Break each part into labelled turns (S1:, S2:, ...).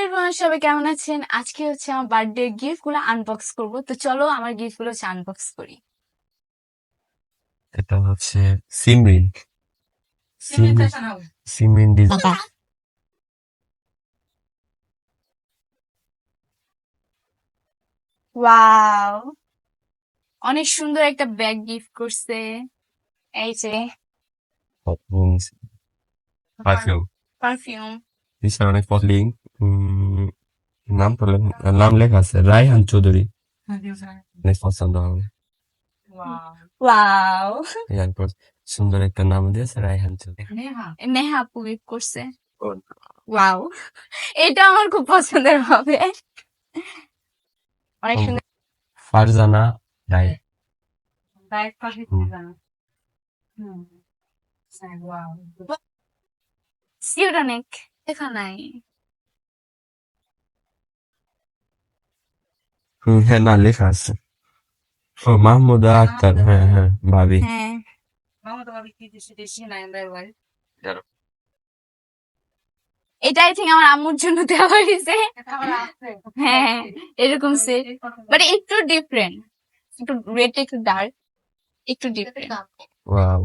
S1: Everyone সবাই কেমন আছেন? আজকে হচ্ছে আমার বার্থডে গিফটগুলো আনবক্স করব। তো চলো আমার গিফটগুলো আনবক্স করি।
S2: এটা হচ্ছে সিমরিন সিমরিন ডিজাইন
S1: ওয়াও! অনেক সুন্দর একটা ব্যাগ গিফট করছে। এই যে।
S2: পারফিউম।
S1: পারফিউম।
S2: দিশার অনেক পটলিং নাম তো নাম লেখা আছে রায়হান চৌধুরী। অনেক পছন্দ হবে।
S1: ওয়াও।
S2: এরপর সুন্দর একটা নাম দিয়েছে রায়হান চৌধুরী।
S1: নেহা। আপু গিফট করছে। ওয়াও। এটা আমার খুব পছন্দের হবে। অনেক
S2: হুম।
S1: সুন্দর
S2: ফারজানা রায়।
S1: সিউট অনেক দেখা নাই
S2: হুম, হ্যাঁ না লেখা আছে। ও মাহমুদা আক্তার হ্যাঁ হ্যাঁ ভাবি।
S1: হ্যাঁ। এটা আই থিঙ্ক আমার আম্মুর জন্য দেওয়া হয়েছে। হ্যাঁ এরকম সেট বাট একটু ডিফারেন্ট একটু রেড একটু ডার্ক একটু ডিফারেন্ট
S2: ওয়াও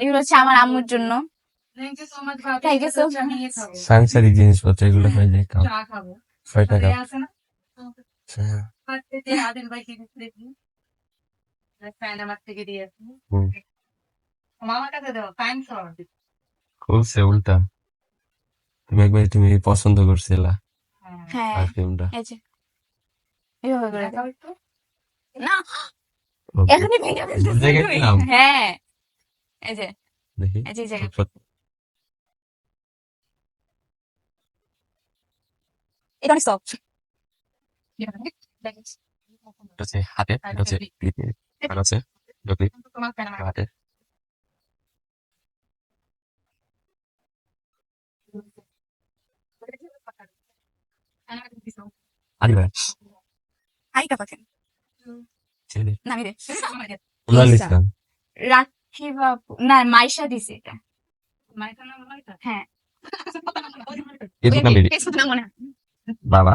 S1: এগুলো হচ্ছে আমার আম্মুর জন্য।
S2: সাংসারিক জিনিসপত্র এগুলো হয়ে যায় ছয় টাকা। হ্যাঁ খুলছে উল্টা। তুমি একবার তুমি পছন্দ করছিলা
S1: হ্যাঁ।
S2: পারফিউমটা
S1: এই যে। এভাবে করে দাও। না। ভেঙে।
S2: দিলাম?
S1: হ্যাঁ। এই যে।
S2: দেখি।
S1: এই যে এই জায়গায়। এটা অনেক সফট
S2: হচ্ছে হাতে হচ্ছে হচ্ছে ভাই
S1: রাখি বাবু না মাইশা দিছে এটা
S2: নাম
S1: নাম হয়।
S2: বাবা।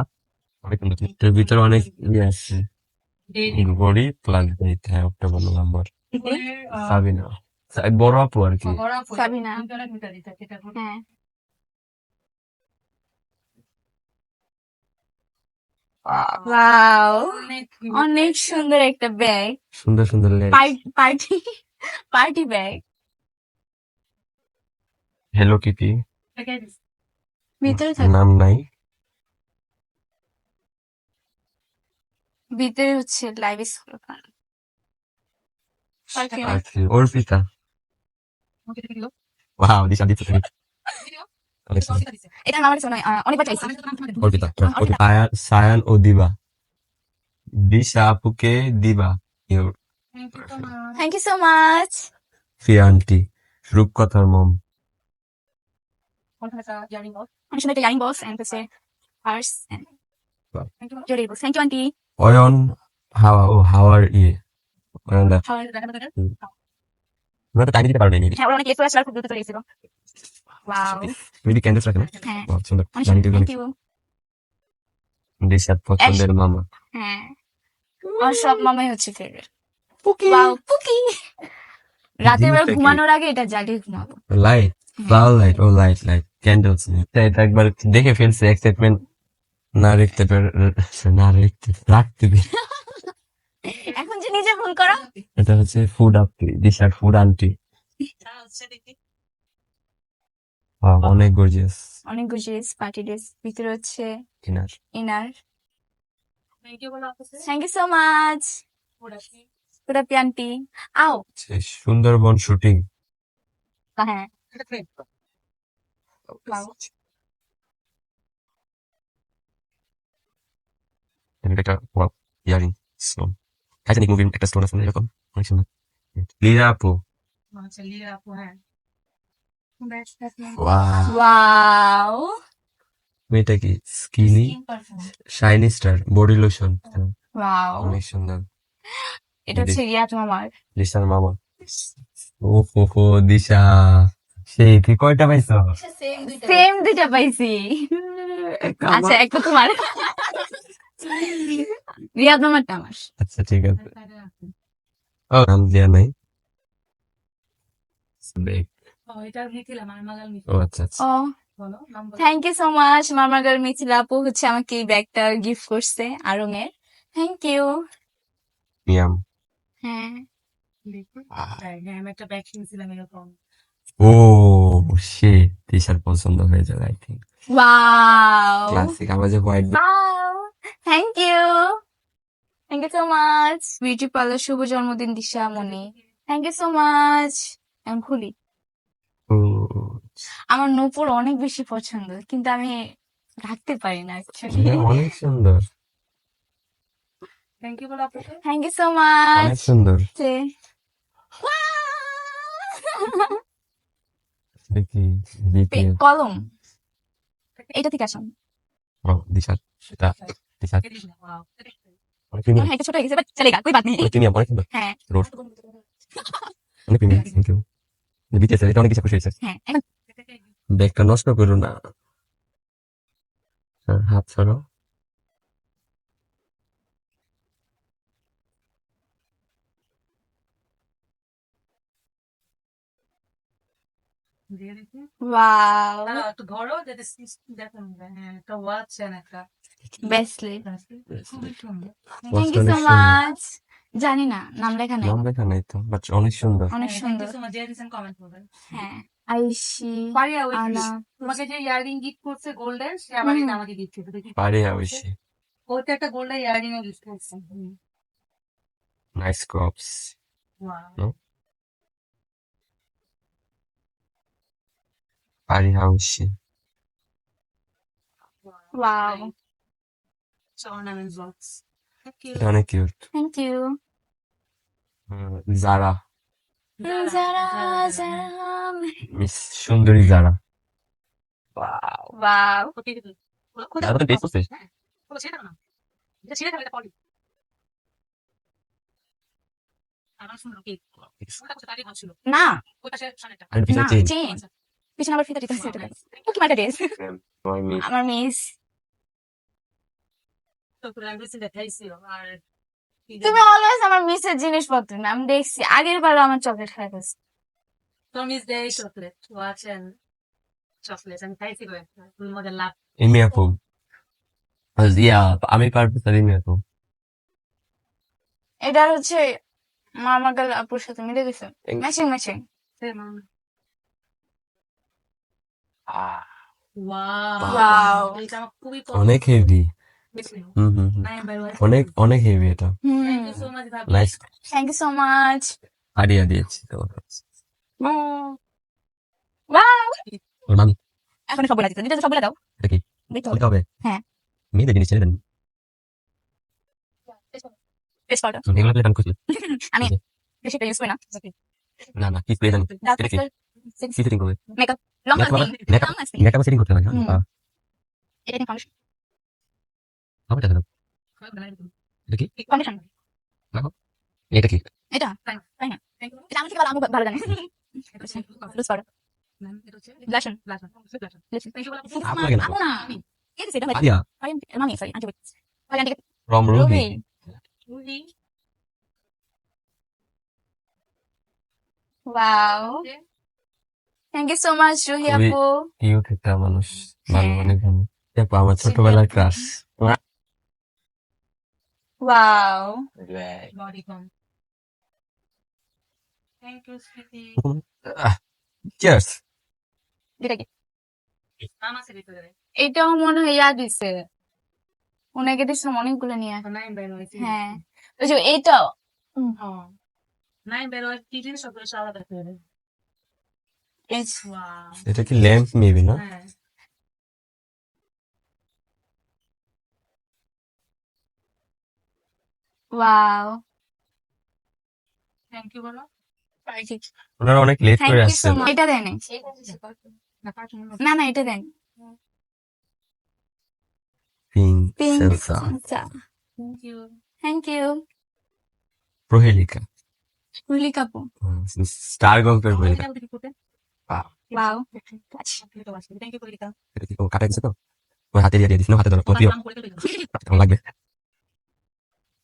S2: অনেক সুন্দর। এটার ভিতরে অনেক ইয়ে আছে। বড়ি প্লাস ডেট হ্যাঁ একটা ভালো নাম্বার সাবিনা। বড় আপু আর কি।
S1: সাবিনা। হ্যাঁ। ওয়াও অনেক সুন্দর একটা ব্যাগ
S2: সুন্দর সুন্দর
S1: party party bag
S2: hello kitty
S1: ভিতরে
S2: নাম নাই।
S1: ভিতরে হচ্ছে live school.
S2: Arpita wow Disha দিতে
S1: এটা আমার কাছে অনেক- অনেকবার চাইছি।
S2: অর্পিতা সায়ান সায়ান ও দিবা। দিশা আপুকে দিবা your
S1: thank you so much
S2: Fiya aunty রূপকথার মম।
S1: অনেক সুন্দর একটা ইয়ারিং বক্স এন্ড হচ্ছে পার্স
S2: Wow.
S1: জরি box thank you aunty.
S2: Ayon হাওয়া ও হাওয়ার ইয়ে তোমরা তো টাইম দিতে পারো না
S1: হ্যাঁ ওরা অনেক এসো আসলে খুব দ্রুত চলে গেছিল ওয়াও
S2: মেবি ক্যান্ডেলস রাখে
S1: হ্যাঁ
S2: সুন্দর। জানি
S1: সুন্দর থ্যাংক ইউ
S2: দিশার পছন্দের মামা।
S1: হ্যাঁ। সব মামাই হচ্ছে ফেভারিট ওয়াও পুকি। রাতের বেলা ঘুমানোর আগে এটা জ্বালিয়ে ঘুমাবো।
S2: লাইট ও লাইট লাইট ক্যান্ডেলস এটা একবার দেখে ফেলছে এক্সাইটমেন্ট না রাখতে পার- না রাখতে রাখতে পারে।
S1: এখন যে নিজে ফোন করো।
S2: এটা হচ্ছে ফুড আপি দিশার ফুড আন্টি অনেক গর্জিয়াস
S1: অনেক গুজিস পার্টি ড্রেস ভিতরে হচ্ছে
S2: কিনার
S1: inner thank you so much পুরাপি aunty আও
S2: সুন্দরবন শুটিং
S1: হ্যাঁ। Wow.
S2: একটা ওয়াও ইয়ারিং স্টোন টাইটানিক মুভির একটা স্টোন আছে না এরকম অনেক সুন্দর লীলা আপু ওয়াও মেয়েটা কি skinny shiny star body lotion
S1: wow
S2: অনেক সুন্দর
S1: এটা হচ্ছে মামার।
S2: মামা। ও হো হো দিশা। সেই তুই কয়টা পাইছ?
S1: সেম দুইটা। পাইছি। আচ্ছা একটা তোমার। রিয়াদ আমার
S2: আচ্ছা ঠিক আছে। ও নাম দেয়া নাই।
S1: থ্যাংক ইউ সো মাচ মামার গার্ল মিথিলা আপু হচ্ছে আমাকে এই ব্যাগটা গিফট করছে আরঙের। থ্যাংক ইউ
S2: মিয়াম।
S1: হ্যাঁ।
S2: ও সে টি শার্ট পছন্দ হয়ে যাবে আই থিঙ্ক
S1: ওয়াও
S2: ক্লাসিক আমার যে white
S1: Wow. You you. Thank you so much. Beauty parlour শুভ জন্মদিন Disha Moni. Thank you so much আমি খুলি আমার নূপুর অনেক বেশি পছন্দ কিন্তু আমি রাখতে পারি না অ্যাকচুয়ালি
S2: অনেক সুন্দর।
S1: থ্যাংক ইউ সো মাচ
S2: অনেক সুন্দর। দেখি
S1: কলম। এটা থেকে আসাম
S2: ও দিশার সেটা। প্রিমিয়াম
S1: হ্যাঁ, একটা ছোট হয়ে গেছে বাট চলেগা কোই বাত নেই
S2: অনেক প্রিমিয়াম অনেক সুন্দর
S1: হ্যাঁ
S2: রোড অনেক প্রিমিয়াম থ্যাংক ইউ বিতেছে এটা অনেক কিছু খুশি হয়েছে
S1: হ্যাঁ এখন
S2: ব্যাগটা নষ্ট করো না হ্যাঁ, হাত ছাড়ো
S1: ওয়াও
S3: একটু ধরো যাতে দেখুন হ্যাঁ একটা ওয়াচ একটা
S1: বেসলি
S3: খুবই সুন্দর
S1: থ্যাংক ইউ সো মাচ জানি না নাম লেখা নাই।
S2: নাম লেখা নাই তো বাট অনেক সুন্দর।
S1: অনেক সুন্দর।
S3: কমেন্ট করবেন।
S1: হ্যাঁ আইসি
S3: পারিয়া ওই তোমাকে যে ইয়াররিং গিফট করছে গোল্ডেন সে আবার আমাকে গিফট করছে দেখি।
S2: পারে অবশ্যই
S3: ওটা একটা গোল্ডেন ইয়াররিং গিফট করছে।
S2: নাইস ক্রপস
S3: ওয়াও
S2: পারি অবশ্যই
S1: ওয়াও
S3: অর্নামেন্ট বক্স
S2: এটা অনেক cute
S1: thank you
S2: Zara miss সুন্দরী জারা
S1: ওয়াও
S3: ছেড়ে না এটা ছেড়ে দাও এটা পলি
S1: না
S2: পিছনে
S1: আবার ফিতা আমার মিস
S3: তো পুরো আমি রিসেন্ট দেখাইছিল আর
S1: তুমি অলওয়েজ আমার মিসের জিনিসপত্র না আমি দেখছি আগের বারও আমার চকলেট খাই গেছে
S3: তো মিস দেয় চকলেট ওয়াচ এন্ড চকলেট আমি খাইছিল মজা লাভ।
S2: এমি আপু ইয়া আমি পারব স্যার এমি আপু
S1: এটা হচ্ছে মামা গাল আপুর সাথে মিলে গেছে।
S2: Thank-
S1: matching matching
S3: wow
S1: Wow.
S3: এটা খুবই
S2: অনেক হেভি
S3: ওয়াই
S2: অনেক অনেক হেভি এটা।
S3: থ্যাংক ইউ সো মাচ ভাবি।
S2: Nice
S1: thank you so much
S2: Ariya দিয়েছি তোমার
S1: ওয়াও এখন সব বলে দিতে। দিতে সব বলে দাও।
S2: এটা কি? হবে?
S1: হ্যাঁ।
S2: মেয়েদের জিনিস ছেড়ে দেন।
S1: টেস্ট পাউডার
S2: এগুলো তো
S1: আমি বেশি ইউজ করি না।
S2: না না কি? জানি সেটিং করবে?
S1: মেকআপ লং
S2: সেটিং করতে হ্যাঁ।
S1: এটা নিয়ে ফাউন্ডেশন
S2: হবে এটা এটা কি
S1: ফাউন্ডেশন
S2: এটা কি
S1: এটা তাই না এটা আমি থেকে ভালো আমি ভালো জানি লুজ পাউডার ব্লাশন
S2: আপনার লাগে না।
S1: আপু না কে দিছে এটা
S2: আরিয়া
S1: মামি sorry aunty sorry aunty
S2: ROM Ruby
S1: Ruby wow thank you so much Ruhi
S2: খুবই-
S1: আপু
S2: কিউট একটা মানুষ ভালো
S1: হ্যাঁ।
S2: অনেক ভালো দেখো আমার ছোটবেলার ক্রাশ
S1: এটা কি
S3: মামা সে দিতে দেবে
S1: এটাও মনে হয় ইয়া দিছে। ওনাকে দিছিলাম অনেকগুলো নিয়ে।
S3: বাই ওয়াই
S1: হ্যাঁ। ওই যে এইটাও
S3: হ্যাঁ কি জিনিস সব আলাদা করে
S1: এই
S2: এটা কি ল্যাম্প মেবি না
S3: হ্যাঁ।
S1: ওয়াও
S3: থ্যাংক ইউ বলো
S2: ওনারা অনেক লেট করে আসছেন
S1: এটা দেন
S3: না
S1: না না এটা দেন আচ্ছা
S3: thank you
S1: thank you
S2: Prohelika
S1: Rulli কাপু
S2: স্টার গল্পের প্রহেলিকা
S1: ওয়াও
S3: থ্যাংক ইউ পরিকা
S2: ও কাটা গেছে তো হাতে দিয়ে দিয়ে দিস না হাতে ধরো লাগবে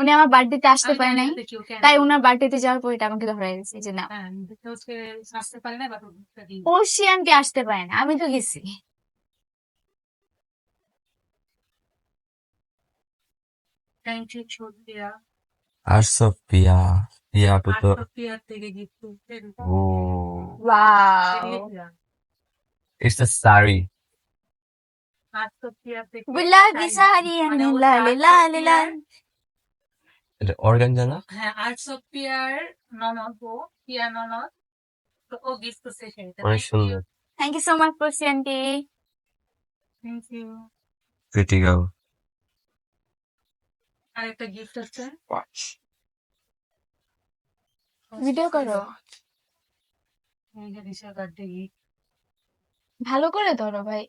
S1: উনি আমার বার্থডেতে আসতে
S3: আমি
S1: পারে নাই। তাই ওনার বার্থডেতে যাওয়ার পর এটা আমাকে ধরাই দিয়েছে যে না।
S3: হ্যাঁ দেখতে হচ্ছে আসতে পারে না
S1: আসতে আমি তো গেছি।
S2: আর তো ও।
S1: ওয়াও
S2: ইটস আ সারি
S3: ও
S1: লাল লাল লাল
S2: এটা অর্গান জানা?
S3: হ্যাঁ আর্টস অফ পিয়ার ননদ ও পিয়া ননদ তো ও গিফট করছে সেটা
S2: অনেক সুন্দর।
S1: Thank you so much Porshi aunty
S3: thank you
S2: pretty girl
S3: আর একটা গিফট আছে
S1: ভিডিও করো।
S3: এই যে দিশা
S1: ভালো করে ধরো ভাই।